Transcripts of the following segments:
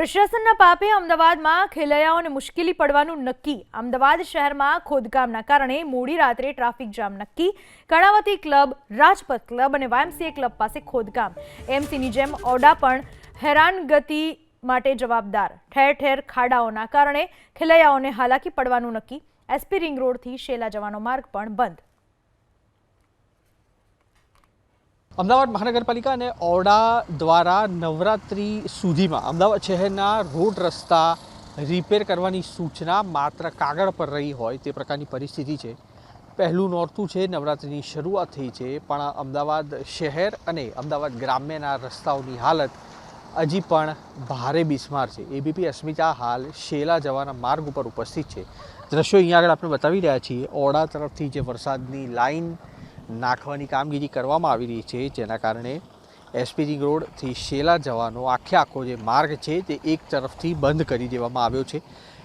પ્રશાસનના પાપે અમદાવાદમાં ખેલૈયાઓને મુશ્કેલી પડવાનું નક્કી. અમદાવાદ શહેરમાં ખોદકામના કારણે મોડી રાત્રે ટ્રાફિક જામ નક્કી. કર્ણાવતી ક્લબ, રાજપથ ક્લબ અને વાયમસીએ ક્લબ પાસે ખોદકામ. એમસીની જેમ ઓડા પણ હેરાનગતિ માટે જવાબદાર. ઠેર ઠેર ખાડાઓના કારણે ખેલૈયાઓને હાલાકી પડવાનું નક્કી. એસપી રિંગ રોડથી શેલા જવાનો માર્ગ પણ બંધ. અમદાવાદ મહાનગરપાલિકા અને ઓરડા દ્વારા નવરાત્રિ સુધીમાં અમદાવાદ શહેરના રોડ રસ્તા રિપેર કરવાની સૂચના માત્ર કાગળ પર રહી હોય તે પ્રકારની પરિસ્થિતિ છે. પહેલું નોરતું છે, નવરાત્રિની શરૂઆત થઈ છે, પણ અમદાવાદ શહેર અને અમદાવાદ ગ્રામ્યના રસ્તાઓની હાલત હજી પણ ભારે બિસ્માર છે. એબીપી અસ્મિતા હાલ શેલા જવાના માર્ગ ઉપર ઉપસ્થિત છે. દ્રશ્યો અહીંયા આગળ આપણે બતાવી રહ્યા છીએ. ઓરડા તરફથી જે વરસાદની લાઈન નાખવાની કામગીરી કરવામાં આવી રહી છે, જેના કારણે એસપી રોડથી શેલા જવાનો આખે આખો જે માર્ગ છે તે એક તરફથી બંધ કરી દેવામાં આવ્યો છે.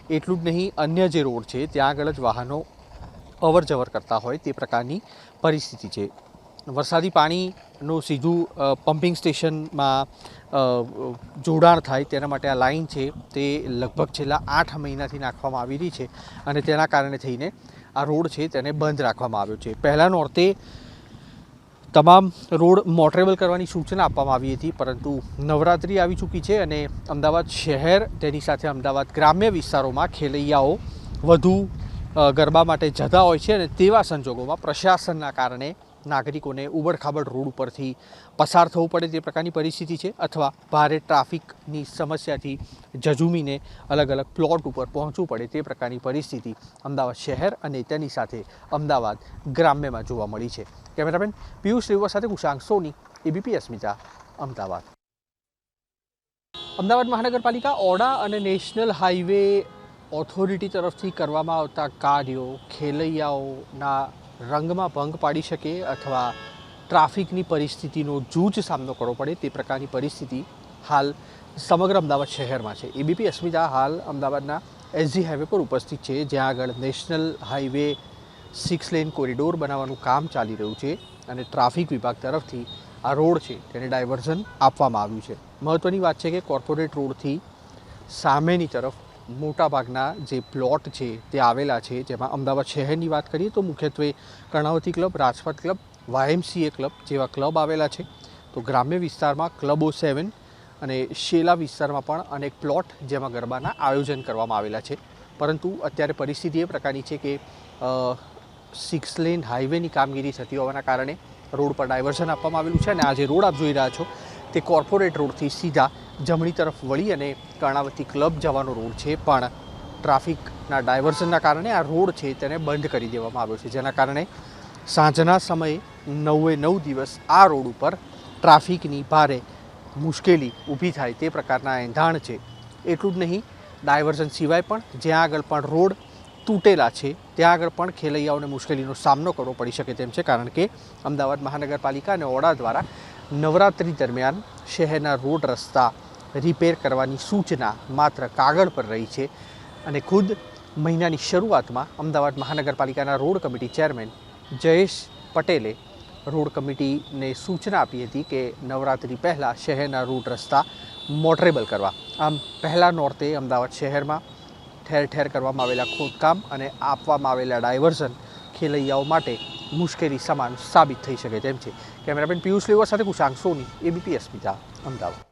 એટલું જ નહીં, અન્ય જે રોડ છે, ત્યાં આગળ જ વાહનો અવર જવર કરતા હોય તે પ્રકારની પરિસ્થિતિ છે. વરસાદી પાણીનું સીધું પમ્પિંગ સ્ટેશનમાં જોડાણ થાય તેના માટે આ લાઈન છે તે લગભગ છેલ્લા આઠ મહિનાથી નાખવામાં આવી રહી છે અને તેના કારણે થઈને આ રોડ છે તેને બંધ રાખવામાં આવ્યો છે. પહેલાં નોરતે તમામ રોડ મોટરેબલ કરવાની સૂચના આપવામાં આવી હતી, પરંતુ નવરાત્રિ આવી ચૂકી છે અને અમદાવાદ શહેર તેની સાથે અમદાવાદ ગ્રામ્ય વિસ્તારોમાં ખેલૈયાઓ વધુ ગરબા માટે જતા હોય છે અને તેવા સંજોગોમાં પ્રશાસનના કારણે નાગરિકોને ઉબડખાબડ રોડ ઉપરથી પસાર થવું પડે તે પ્રકારની પરિસ્થિતિ છે અથવા ભારે ટ્રાફિકની સમસ્યાથી જજુમીને અલગ અલગ પ્લોટ ઉપર પહોંચવું પડે તે પ્રકારની પરિસ્થિતિ અમદાવાદ શહેર અને તેની સાથે અમદાવાદ ગ્રામ્યમાં જોવા મળી છે. કેમેરામેન પિયુષ રેવા સાથે કુશાંક સોની એબીપી અસ્મિતા, અમદાવાદ. અમદાવાદ મહાનગરપાલિકા ઓડા અને નેશનલ હાઈવે ઓથોરિટી તરફથી કરવામાં આવતા કાર્યો, ખેલૈયાઓના રંગમાં ભંગ પાડી શકે અથવા ટ્રાફિકની પરિસ્થિતિનો જૂજ સામનો કરવો પડે તે પ્રકારની પરિસ્થિતિ હાલ સમગ્ર અમદાવાદ શહેરમાં છે. એબીપી અસ્મિતા હાલ અમદાવાદના એસજી હાઈવે પર ઉપસ્થિત છે, જ્યાં આગળ national highway six lane corridor બનાવવાનું કામ ચાલી રહ્યું છે અને ટ્રાફિક વિભાગ તરફથી આ રોડ છે તેને ડાયવર્ઝન આપવામાં આવ્યું છે. મહત્ત્વની વાત છે કે કોર્પોરેટ રોડથી સામેની તરફ મોટાભાગના જે પ્લોટ છે તે આવેલા છે, જેમાં અમદાવાદ શહેરની વાત કરીએ તો મુખ્યત્વે Karnavati club, Rajpath club, YMCA club જેવા ક્લબ આવેલા છે. તો ગ્રામ્ય વિસ્તારમાં ક્લબો સેવન અને શેલા વિસ્તારમાં પણ અનેક પ્લોટ જેમાં ગરબાના આયોજન કરવામાં આવેલા છે. પરંતુ અત્યારે પરિસ્થિતિ એ પ્રકારની છે કે સિક્સ લેન હાઈવેની કામગીરી થતી હોવાના કારણે રોડ પર ડાયવર્ઝન આપવામાં આવેલું છે અને આ જે રોડ આપ જોઈ રહ્યા છો તે કોર્પોરેટ રોડથી સીધા જમણી તરફ વળી અને કર્ણાવતી ક્લબ જવાનો રોડ છે, પણ ટ્રાફિકના ડાયવર્ઝનના કારણે આ રોડ છે તેને બંધ કરી દેવામાં આવ્યો છે. જેના કારણે સાંજના સમયે નવે નવ દિવસ આ રોડ ઉપર ટ્રાફિકની ભારે મુશ્કેલી ઊભી થાય તે પ્રકારના એંધાણ છે. એટલું જ નહીં, ડાયવર્ઝન સિવાય પણ જ્યાં આગળ પણ રોડ તૂટેલા છે, ત્યાં આગળ પણ ખેલૈયાઓને મુશ્કેલીનો સામનો કરવો પડી શકે તેમ છે, કારણ કે અમદાવાદ મહાનગરપાલિકા અને ઓડા દ્વારા નવરાત્રિ દરમિયાન શહેરના રોડ રસ્તા રિપેર કરવાની સૂચના માત્ર કાગળ પર રહી છે અને ખુદ મહિનાની શરૂઆતમાં અમદાવાદ મહાનગરપાલિકાના રોડ કમિટી ચેરમેન જયેશ પટેલે રોડ કમિટીને સૂચના આપી હતી કે નવરાત્રિ પહેલાં શહેરના રોડ રસ્તા મોટરેબલ કરવા. આમ પહેલાં નોર્તે અમદાવાદ શહેરમાં ઠેર ઠેર કરવામાં આવેલા ખોદકામ અને આપવામાં આવેલા ડાયવર્ઝન ખેલૈયાઓ માટે મુશ્કેલી સમાન સાબિત થઈ શકે તેમ છે. કેમેરામેન પિયુષ લેવા સાથે કુશાંક સોની એબીપી અસ્મિતા અમદાવાદ.